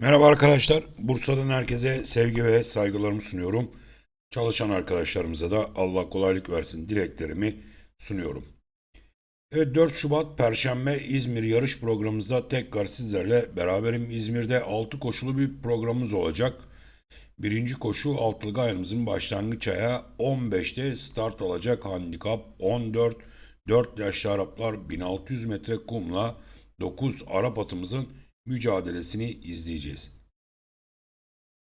Merhaba arkadaşlar. Bursa'dan herkese sevgi ve saygılarımı sunuyorum. Çalışan arkadaşlarımıza da Allah kolaylık versin dileklerimi sunuyorum. Evet 4 Şubat Perşembe İzmir yarış programımızda tekrar sizlerle beraberim. İzmir'de 6 koşulu bir programımız olacak. Birinci koşu altılık ayarımızın başlangıç ayağı 15'te start alacak handikap 14. 4 yaşlı Araplar 1600 metre kumla 9 Arap atımızın mücadelesini izleyeceğiz.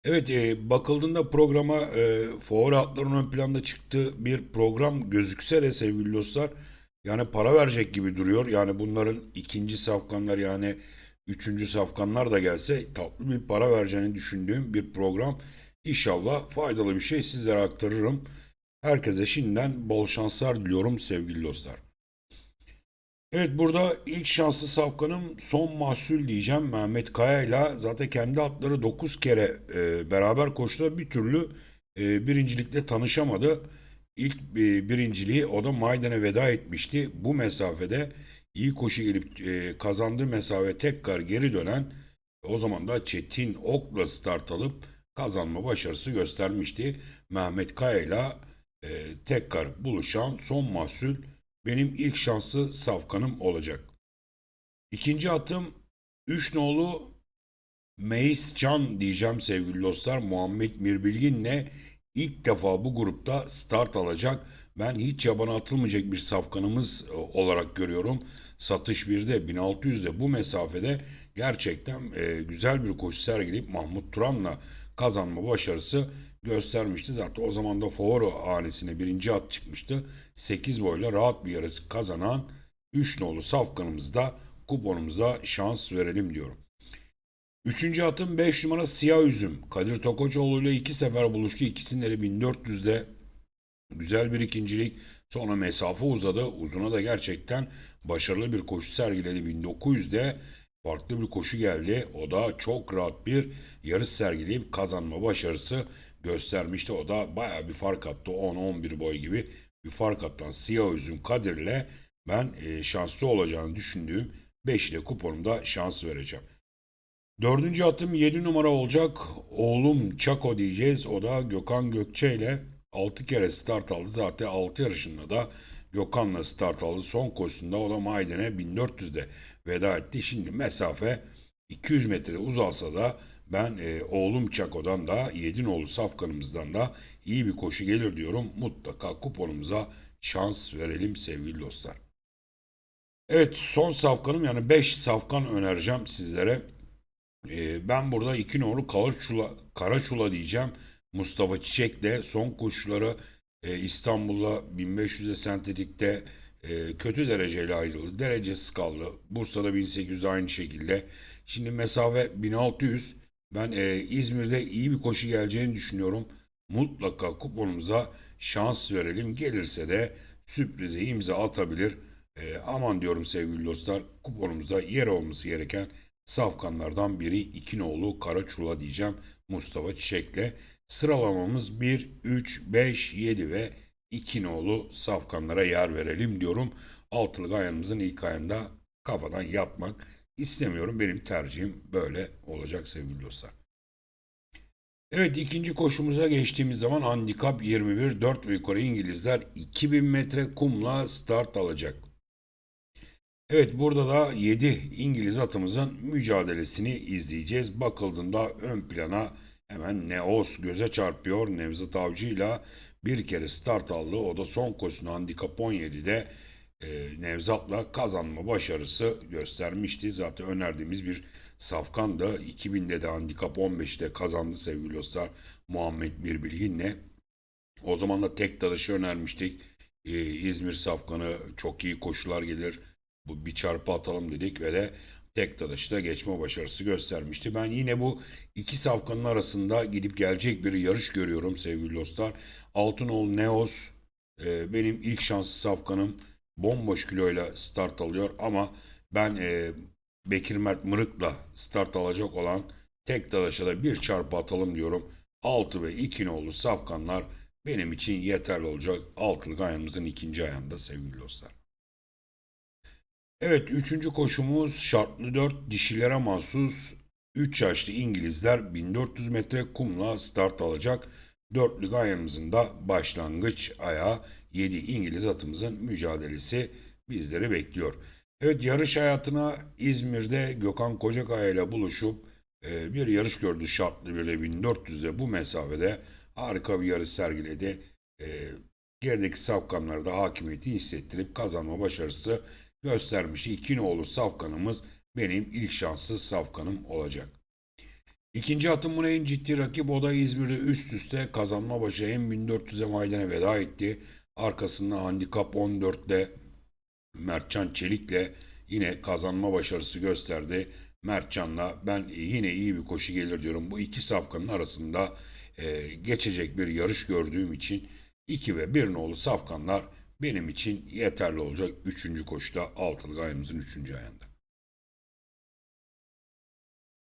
Evet e, bakıldığında programa e, favori atların ön planda çıktığı bir program gözükse de sevgili dostlar yani para verecek gibi duruyor. Yani bunların ikinci safkanlar yani üçüncü safkanlar da gelse tatlı bir para vereceğini düşündüğüm bir program. İnşallah faydalı bir şey sizlere aktarırım. Herkese şimdiden bol şanslar diliyorum sevgili dostlar. Evet burada ilk şanslı safkanım son mahsul diyeceğim Mehmet Kaya ile zaten kendi atları 9 kere e, beraber koştular bir türlü e, birincilikle tanışamadı. İlk e, birinciliği o da Maydan'a veda etmişti. Bu mesafede iyi koşu gelip e, kazandığı mesafe tekrar geri dönen o zaman da Çetin Ok'la start alıp kazanma başarısı göstermişti. Mehmet Kaya ile tekrar buluşan son mahsul benim ilk şanslı safkanım olacak. İkinci atım 3 nolu Meis Can diyeceğim sevgili dostlar. Muhammed Mirbilgin'le ilk defa bu grupta start alacak. Ben hiç yabana atılmayacak bir safkanımız e, olarak görüyorum. Satış 1'de 1600'de bu mesafede gerçekten e, güzel bir koşu sergileyip Mahmut Turan'la kazanma başarısı göstermişti. Zaten o zaman da favori hanesine birinci at çıkmıştı. 8 boyla rahat bir yarısı kazanan 3 nolu safkanımızda kuponumuzda şans verelim diyorum. Üçüncü atım 5 numara Siyah Üzüm. Kadir Tokoçoğlu ile iki sefer buluştu. İkisinin eli 1400'de güzel bir ikincilik. Sonra mesafe uzadı. Uzuna da gerçekten başarılı bir koşu sergiledi. 1900'de farklı bir koşu geldi. O da çok rahat bir yarış sergileyip kazanma başarısı göstermişti. O da baya bir fark attı. 10-11 boy gibi bir fark attan Siyah Üzüm Kadir'le ben e, şanslı olacağını düşündüğüm 5 ile kuponumda şans vereceğim. Dördüncü atım 7 numara olacak. Oğlum Çako diyeceğiz. O da Gökhan Gökçe ile 6 kere start aldı. Zaten 6 yarışında da Gökhan'la start aldı. Son koşusunda o da Mayden'e 1400'de veda etti. Şimdi mesafe 200 metre uzalsa da ben e, oğlum Çako'dan da Yedinoğlu Safkan'ımızdan da iyi bir koşu gelir diyorum. Mutlaka kuponumuza şans verelim sevgili dostlar. Evet son safkanım yani 5 safkan önereceğim sizlere. Ee, ben burada iki numaralı Karaçula, Karaçula diyeceğim. Mustafa Çiçek'le son koşuları e, İstanbul'la 1500'e sentetikte e, kötü dereceyle ayrıldı. Derecesiz kaldı. Bursa'da 1800 aynı şekilde. Şimdi mesafe 1600. Ben e, İzmir'de iyi bir koşu geleceğini düşünüyorum. Mutlaka kuponumuza şans verelim. Gelirse de sürprize imza atabilir. E, aman diyorum sevgili dostlar. Kuponumuzda yer olması gereken safkanlardan biri iki nolu Karaçula diyeceğim Mustafa Çiçek'le. Sıralamamız 1, 3, 5, 7 ve 2 nolu safkanlara yer verelim diyorum. Altılık ayağımızın ilk ayında kafadan yapmak istemiyorum. Benim tercihim böyle olacak sevgili dostlar. Evet ikinci koşumuza geçtiğimiz zaman handikap 21 4 ve yukarı İngilizler 2000 metre kumla start alacak. Evet burada da 7 İngiliz atımızın mücadelesini izleyeceğiz. Bakıldığında ön plana hemen Neos göze çarpıyor. Nevzat Avcı ile bir kere start aldı. O da son koşusunda handikap 17'de e, Nevzat'la kazanma başarısı göstermişti. Zaten önerdiğimiz bir safkandı. 2000'de de handikap 15'te kazandı sevgili dostlar. Muhammed Birbilgin'le. O zaman da tek dalışı önermiştik. Ee, İzmir safkanı çok iyi koşular gelir. Bu bir çarpı atalım dedik ve de tek dalışta geçme başarısı göstermişti. Ben yine bu iki safkanın arasında gidip gelecek bir yarış görüyorum sevgili dostlar. Altınoğlu Neos e, benim ilk şanslı safkanım bomboş kiloyla start alıyor ama ben e, Bekir Mert Mırık'la start alacak olan tek dalaşa da bir çarpı atalım diyorum. 6 ve 2 nolu safkanlar benim için yeterli olacak. Altılık ayağımızın ikinci ayağında sevgili dostlar. Evet üçüncü koşumuz şartlı 4 dişilere mahsus 3 yaşlı İngilizler 1400 metre kumla start alacak. Dörtlü gayamızın da başlangıç ayağı 7 İngiliz atımızın mücadelesi bizleri bekliyor. Evet yarış hayatına İzmir'de Gökhan Kocakaya ile buluşup e, bir yarış gördü şartlı bir de 1400'de bu mesafede harika bir yarış sergiledi. E, gerideki safkanlarda hakimiyeti hissettirip kazanma başarısı göstermişti. İki nolu safkanımız benim ilk şanslı safkanım olacak. İkinci atımın en ciddi rakip o da İzmir'de üst üste kazanma başı hem 1400'e maydana veda etti. Arkasında handikap 14'te Mertcan Çelik'le yine kazanma başarısı gösterdi. Mertcan'la ben yine iyi bir koşu gelir diyorum. Bu iki safkanın arasında e, geçecek bir yarış gördüğüm için 2 ve 1 nolu safkanlar benim için yeterli olacak. Üçüncü koşuda altılı ayımızın üçüncü ayında.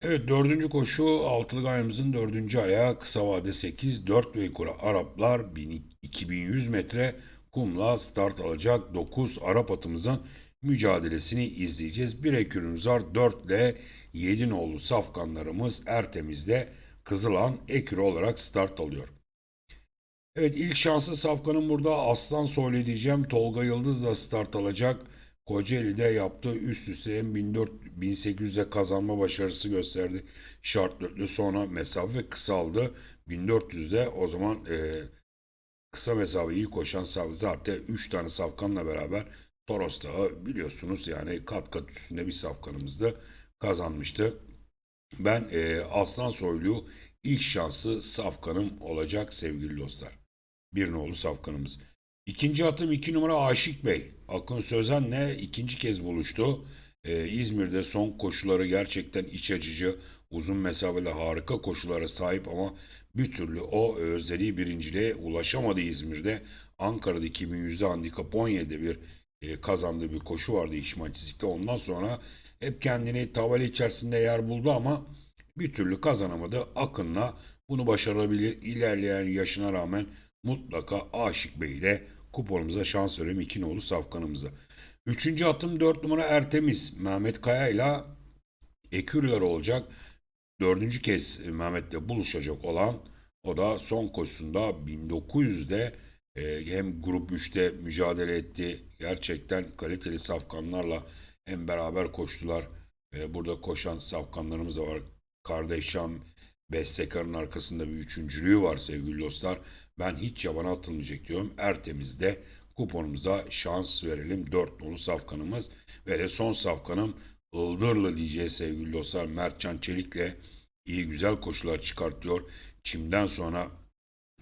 Evet dördüncü koşu altılı ayımızın dördüncü ayağı kısa vade 8 4 ve yukarı Araplar 1000 2100 metre kumla start alacak 9 Arap atımızın mücadelesini izleyeceğiz. Bir ekürümüz var 4 ile 7 nolu safkanlarımız Ertemiz'de Kızılan ekürü olarak start alıyor. Evet ilk şanslı safkanın burada Aslan Soylu diyeceğim. Tolga Yıldız da start alacak. Kocaeli'de yaptığı üst üste hem 1400 1800'de kazanma başarısı gösterdi. Şart dörtlü sonra mesafe kısaldı. 1400'de o zaman e, kısa mesafe iyi koşan zaten 3 tane safkanla beraber Toros Dağı biliyorsunuz yani kat kat üstünde bir safkanımızdı kazanmıştı. Ben e, Aslan Soylu ilk şansı safkanım olacak sevgili dostlar. Bir nolu safkanımız. İkinci atım iki numara Aşık Bey. Akın Sözen'le ikinci kez buluştu. Ee, İzmir'de son koşuları gerçekten iç açıcı, uzun mesafeli harika koşulara sahip ama bir türlü o özlediği birinciliğe ulaşamadı İzmir'de. Ankara'da 2100'de handikap 17'de bir e, kazandığı bir koşu vardı İşmaçizlik'te. Ondan sonra hep kendini tabela içerisinde yer buldu ama bir türlü kazanamadı. Akın'la bunu başarabilir. İlerleyen yaşına rağmen mutlaka Aşık Bey ile kuponumuza şans verelim. İki nolu safkanımıza. Üçüncü atım dört numara Ertemiz. Mehmet Kaya ile Ekürler olacak. Dördüncü kez Mehmet'le buluşacak olan o da son koşusunda 1900'de e, hem grup 3'te mücadele etti. Gerçekten kaliteli safkanlarla hem beraber koştular. E, burada koşan safkanlarımız da var. Kardeş Şam Bestekar'ın arkasında bir üçüncülüğü var sevgili dostlar. Ben hiç yabana atılmayacak diyorum. Ertemiz'de kuponumuza şans verelim. Dört nolu safkanımız ve de son safkanım Ildırlı diyeceğiz sevgili dostlar. Mertcan Çelik'le iyi güzel koşular çıkartıyor. Çim'den sonra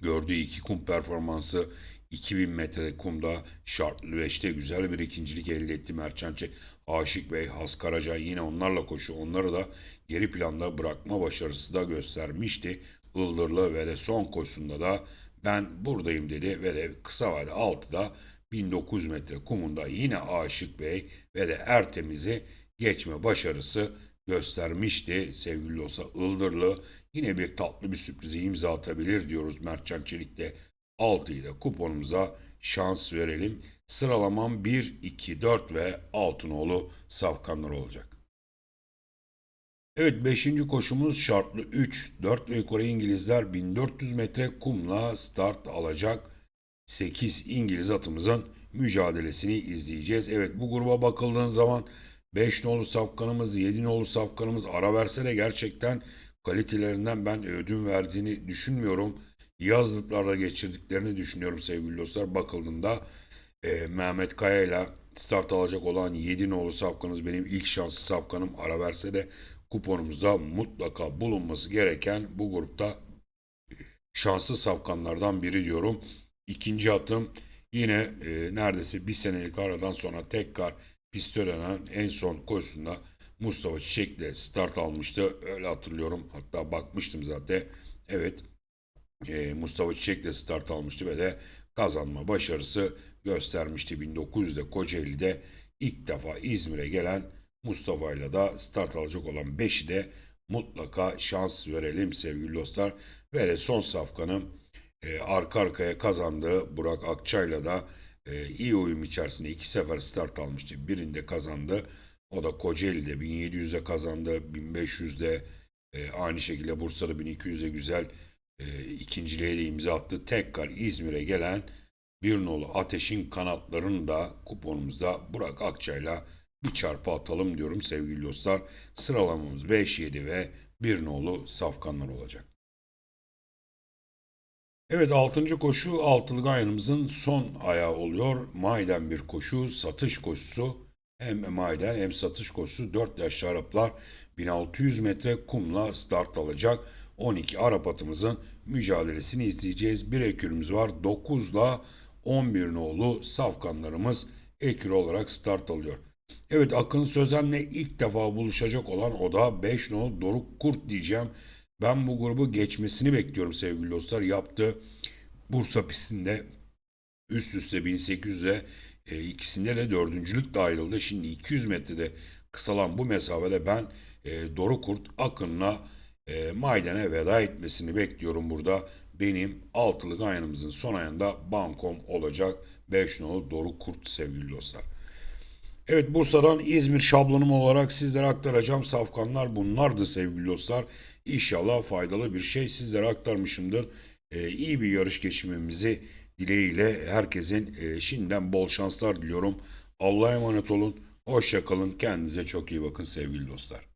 gördüğü iki kum performansı 2000 metre kumda şartlı 5'te güzel bir ikincilik elde etti Mertcan Çelik. Aşık Bey, Has Karaca yine onlarla koşu. Onları da geri planda bırakma başarısı da göstermişti. Ildırlı ve de son koşusunda da ben buradayım dedi ve de kısa vade 6'da 1900 metre kumunda yine Aşık Bey ve de Ertemiz'i geçme başarısı göstermişti. Sevgili olsa Ildırlı yine bir tatlı bir sürprizi imza atabilir diyoruz Mertcan Çelik'te 6 ile kuponumuza şans verelim. Sıralamam 1, 2, 4 ve 6 nolu safkanlar olacak. Evet 5. koşumuz şartlı 3. 4 ve yukarı İngilizler 1400 metre kumla start alacak. 8 İngiliz atımızın mücadelesini izleyeceğiz. Evet bu gruba bakıldığın zaman 5 nolu safkanımız, 7 nolu safkanımız ara verse de gerçekten kalitelerinden ben ödün verdiğini düşünmüyorum. Yazlıklarda geçirdiklerini düşünüyorum sevgili dostlar. Bakıldığında e, Mehmet Kaya ile start alacak olan 7 nolu safkanız benim ilk şanslı safkanım ara verse de kuponumuzda mutlaka bulunması gereken bu grupta şanslı safkanlardan biri diyorum. İkinci atım yine e, neredeyse bir senelik aradan sonra tekrar piste dönen en son koşusunda Mustafa Çiçek'le start almıştı. Öyle hatırlıyorum. Hatta bakmıştım zaten. Evet e, Mustafa Çiçek'le start almıştı ve de kazanma başarısı göstermişti. 1900'de Kocaeli'de ilk defa İzmir'e gelen Mustafa ile de start alacak olan 5'i de mutlaka şans verelim sevgili dostlar. Ve de son safkanın e, arka arkaya kazandığı Burak Akçay'la da e, iyi uyum içerisinde iki sefer start almıştı. Birinde kazandı. O da Kocaeli'de 1700'de kazandı. 1500'de E, aynı şekilde Bursa'da 1200'e güzel e, ikinciliğe de imza attı. Tekrar İzmir'e gelen bir nolu Ateş'in kanatlarını da kuponumuzda Burak Akçay'la bir çarpı atalım diyorum sevgili dostlar. Sıralamamız 5, 7 ve bir nolu safkanlar olacak. Evet 6. koşu altılı gayanımızın son ayağı oluyor. Mayden bir koşu, satış koşusu. Hem mayden hem satış koşusu 4 yaşlı Araplar 1600 metre kumla start alacak. 12 Arap atımızın mücadelesini izleyeceğiz. Bir ekürümüz var. 9 ile 11 nolu safkanlarımız ekür olarak start alıyor. Evet Akın Sözen'le ilk defa buluşacak olan o da 5 nolu Doruk Kurt diyeceğim. Ben bu grubu geçmesini bekliyorum sevgili dostlar. Yaptığı Bursa pistinde üst üste 1800'e e, ikisinde de dördüncülük ayrıldı. Şimdi 200 metrede kısalan bu mesafede ben e, Doru Kurt Akın'la e, Mayden'e veda etmesini bekliyorum burada. Benim altılı gayanımızın son ayında bankom olacak 5 nolu Doru Kurt sevgili dostlar. Evet Bursa'dan İzmir şablonum olarak sizlere aktaracağım safkanlar bunlardı sevgili dostlar. İnşallah faydalı bir şey sizlere aktarmışımdır. Ee, iyi bir yarış geçirmemizi dileğiyle herkesin e, şimdiden bol şanslar diliyorum. Allah'a emanet olun. Hoşça kalın. Kendinize çok iyi bakın sevgili dostlar.